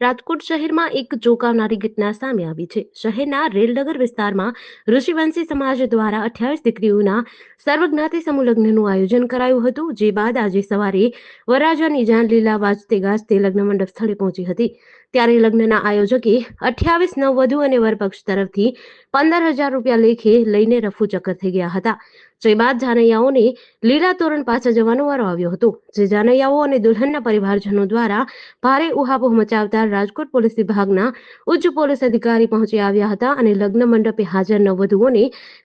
રાજકોટ શહેરમાં એક ચોંકાવનારી ઘટના સામે આવી છે. શહેરના રેલનગર વિસ્તારમાં ઋષિવંશી સમાજ દ્વારા અઠ્યાવીસ દીકરીઓના સર્વજ્ઞાતિ સમૂહલગ્નનું આયોજન કરાયું હતું, જે બાદ આજે સવારે વરરાજાની જાન લીલા વાજતે ગાજતે લગ્ન મંડપ સ્થળે પહોંચી હતી. ત્યારે લગ્નના આયોજકે અઠ્યાવીસ નવવધુ અને વરપક્ષ તરફથી પંદર હજાર રૂપિયા લેખે લઈને રફુ ચક્કર થઈ ગયા હતા. જે બાદ જાનૈયાઓને લીલા તોરણ પાછા જવાનો વારો આવ્યો હતો, જે જાનૈયાઓ અને દુલ્હનના પરિવારજનો દ્વારા ભારે ઉહાપોહ મચાવતા રાજકોટ પોલીસ વિભાગના ઉચ્ચ પોલીસ અધિકારી પહોંચી આવ્યા હતા અને લગ્ન મંડપે હાજર નવવધુઓને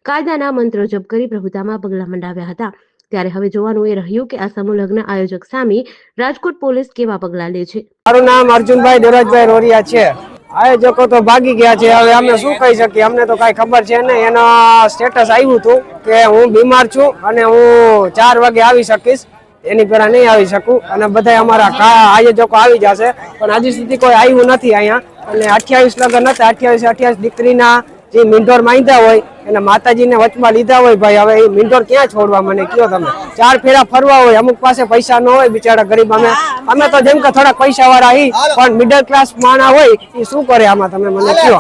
કાયદાના મંત્રો જપ કરી પ્રભુતામાં પગલા મંડાવ્યા હતા. ત્યારે હવે જોવાનું એ રહ્યું કે આ સમૂહ લગ્ન આયોજક સામે રાજકોટ પોલીસ કેવા પગલાં લે છે? મારું નામ અર્જુનભાઈ દોરાજભાઈ રોરિયા છે. આયોજકો તો ભાગી ગયા છે. હવે અમે શું કહી શકીએ? અમને તો કાંઈ ખબર છે ને એના સ્ટેટસ આવ્યું હતું કે હું બીમાર છું અને હું ચાર વાગે આવી શકીશ. એની પહેલા નહીં આવી શકું. અને બધા અમારા આયોજકો આવી જશે. પણ હજી સુધી કોઈ આવ્યું નથી અહીંયા. અને અઠ્યાવીસ લગ્ન હતા. અઠ્યાવીસ અઠ્યાવીસ દીકરીના જે મીંઢોર માંગ્યા હોય, એને માતાજીને વચમાં લીધા હોય ભાઈ. હવે એ મીંઢોર ક્યાં છોડવા મને કયો તમે? ચાર ફેરા ફરવા હોય. અમુક પાસે પૈસા ન હોય બિચારા ગરીબ. અમે અમે તો જેમ કે થોડા પૈસા વાળા હી પણ મિડલ ક્લાસ માણા હોય એ શું કરે આમાં તમે મને કયો?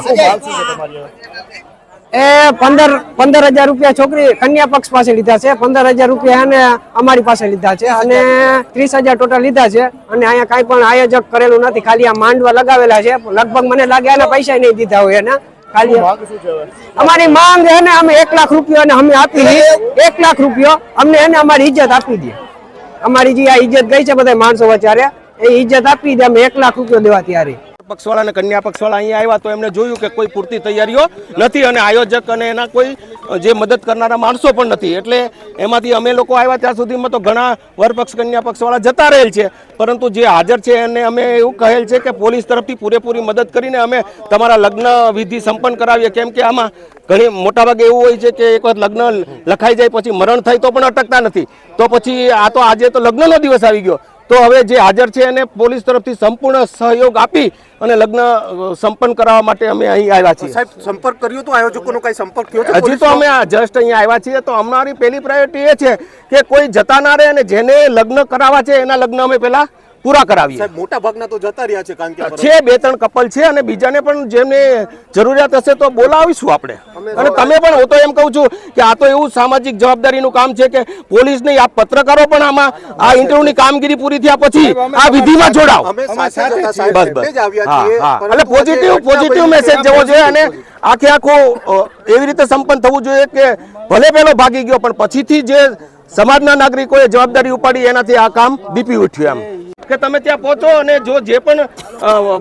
એ પંદર પંદર હજાર રૂપિયા છોકરી કન્યા પક્ષ પાસે લીધા છે. પંદર હજાર રૂપિયા એને અમારી પાસે લીધા છે અને ત્રીસ હજાર ટોટલ લીધા છે. અને અહીંયા કાંઈ પણ આયોજક કરેલું નથી. ખાલી આ માંડવા લગાવેલા છે. લગભગ મને લાગે એના પૈસા નહીં દીધા હોય એના. ખાલી અમારી માંગ છે ને અમે એક લાખ રૂપિયા અમે આપી દઈએ એક લાખ રૂપિયો અમને એને અમારી ઇજ્જત આપી દે અમારી જે આ ઇજ્જત ગઈ છે બધા માણસો વચારે એ ઇજ્જત આપી દે, અમે એક લાખ રૂપિયો દેવા તૈયારી પક્ષવાળા અને કન્યા પક્ષવાળા અહીંયા આવ્યા તો એમને જોયું કે કોઈ પૂરતી તૈયારીઓ નથી અને આયોજક અને એના કોઈ જે મદદ કરનારા માણસો પણ નથી. એટલે એમાંથી અમે લોકો આવ્યા ત્યાં સુધીમાં તો ઘણા વરપક્ષ કન્યા પક્ષવાળા જતા રહેલ છે. પરંતુ જે હાજર છે એને અમે એવું કહેલ છે કે પોલીસ તરફથી પૂરેપૂરી મદદ કરીને અમે તમારા લગ્ન વિધિ સંપન્ન કરાવીએ. કેમ કે આમાં ઘણી મોટાભાગે એવું હોય છે કે એક વખત લગ્ન લખાઈ જાય પછી મરણ થાય તો પણ અટકતા નથી. તો પછી આ તો આજે તો લગ્નનો દિવસ આવી ગયો. તો હવે જે હાજર છે એને પોલીસ તરફથી સંપૂર્ણ સહયોગ આપી અને લગ્ન સંપન્ન કરાવવા માટે અમે અહીં આવ્યા છીએ. સાહેબ સંપર્ક કર્યો તો આયોજકોનો કઈ સંપર્ક થયો છે હજી તો અમે જસ્ટ અહીંયા આવ્યા છીએ. તો અમારી પહેલી પ્રાયોરિટી એ છે કે કોઈ જતા ના રહે અને જેને લગ્ન કરાવવા છે એના લગ્ન અમે પહેલા પૂરા કરાવીએ. મોટા ભાગના તો જતા રહ્યા છે કારણ કે છે બે ત્રણ કપલ છે અને બીજાને પણ જેમને જરૂરિયાત હશે તો બોલાવીશું આપણે. અને તમે પણ હું તો એમ કહું છું કે આ તો એવું સામાજિક જવાબદારીનું કામ છે કે પોલીસ નહીં આ પત્રકારો પણ આમાં આ ઇન્ટરવ્યુની કામગીરી પૂરી થયા પછી આ વિધિમાં જોડાવ બસ એટલે બસ હા હા. એટલે પોઝિટિવ પોઝિટિવ મેસેજ જેવો જોઈએ અને આખે આખું એવી રીતે સંપન્ન થવું જોઈએ કે ભલે પેલો ભાગી ગયો પણ પછીથી જે સમાજના નાગરિકોએ જવાબદારી ઉપાડી એનાથી આ કામ દીપી ઉઠ્યું એમ. કે તમે ત્યાં પહોંચો અને જો જે પણ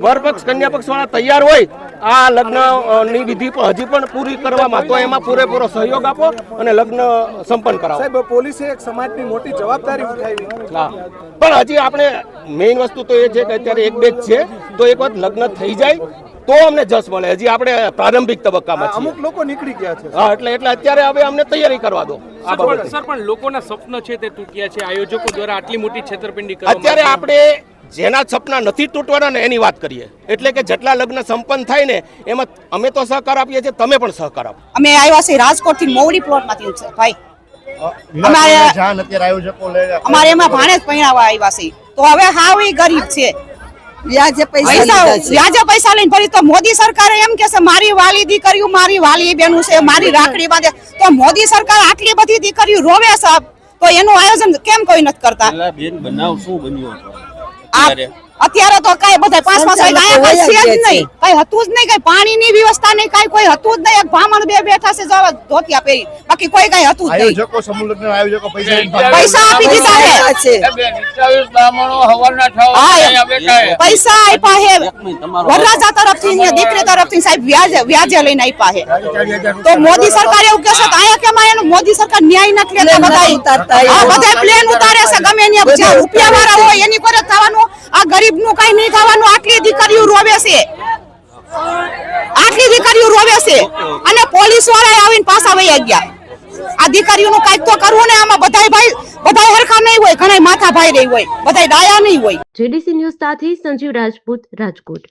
વરપક્ષ કન્યા પક્ષ વાળા તૈયાર હોય આ લગ્ન અ, ની વિધિ પણ હજી પણ પૂરી કરવામાં તો એમાં પૂરેપૂરો સહયોગ આપો અને લગ્ન સંપન્ન કરાવો. સાહેબ પોલીસે એક સમાજની મોટી જવાબદારી ઉઠાવી. હા. પણ હજી આપણે મેઇન વસ્તુ તો એ છે કે અત્યારે એક બે જ છે તો એક વખત લગ્ન થઈ જાય તો અમને જસ મળે. હજી આપણે પ્રારંભિક તબક્કામાં છીએ અમુક લોકો નીકળી ગયા છે. હા એટલે એટલે અત્યારે હવે અમને તૈયારી કરવા દો. સર પણ બાબતે. સર પણ લોકોના સ્વપ્ન છે તે તૂટ્યા છે. આયોજકો દ્વારા આટલી મોટી છેતરપિંડી અત્યારે આપણે જેના સપના નથી તૂટવાના ને એની વાત કરીએ. એટલે કે જેટલા લગ્ન સંપન્ન થાય ને એમાં અમે તો સહકાર આપીએ છીએ તમે પણ સહકાર આપો. અમે આવ્યા છીએ રાજકોટથી મોવડી પ્લોટમાંથી છે ભાઈ. અમારે અમારે એમાં ભાણે જ પહેરાવા આવ્યા છે તો હવે હાવ ગરીબ છે. વ્યાજે પૈસા પૈસા લીધા છે. વ્યાજે પૈસા લઈને ફરી તો મોદી સરકારે એમ કે છે મારી વાલી દીકરીઓ મારી વાલી બેનું છે મારી રાખડી બાંધે. તો મોદી સરકાર આટલી બધી દીકરીઓ રોવે છે તો એનું આયોજન કેમ કોઈ નથી કરતા? આ અત્યારે? તો કઈ બધા પાંચ પાંચ વાગે કઈ છે જ નહીં. કઈ હતું જ નહીં કઈ પાણીની વ્યવસ્થા નહીં કઈ કોઈ હતું જ નહીં. એક બ્રાહ્મણ બે બેઠા છે જવા ધોતિયા પહેરી. બાકી કોઈ કઈ હતું જ નહીં. આયોજકો સમૂહ આયોજકો પૈસા પૈસા આપી દીધા. હે હા, પૈસા આપ્યા હે. વરરાજા તરફથી ને દીકરી તરફથી સાહેબ વ્યાજે વ્યાજે લઈને આપ્યા હે. તો મોદી સરકાર એવું કહેશે કે અહીંયા કેમ એનું મોદી સરકાર ન્યાય નથી લેતા પ્લેન નથી ઉતારતા બધા આ બધા પ્લેન ઉતારે છે ગમે ત્યાં જ્યાં રૂપિયા વાળા હોય એની પર થવાનું. આ ગરીબનું કઈ નહીં થવાનું આટલી દીકરીઓ રોવે છે. આટલી દીકરીઓ રોવે છે. અને પોલીસવાળા આવીને પાછા વહી ગયા. આ દીકરીઓનું કંઈક તો કરવું ને આમાં બધાય ભાઈ બધાય હરખા નહીં હોય ઘણા માથા ભાઈ રહી હોય બધા ડાયા નહીં હોય. જેડીસી ન્યૂઝ સાથે સંજીવ રાજપૂત રાજકોટ.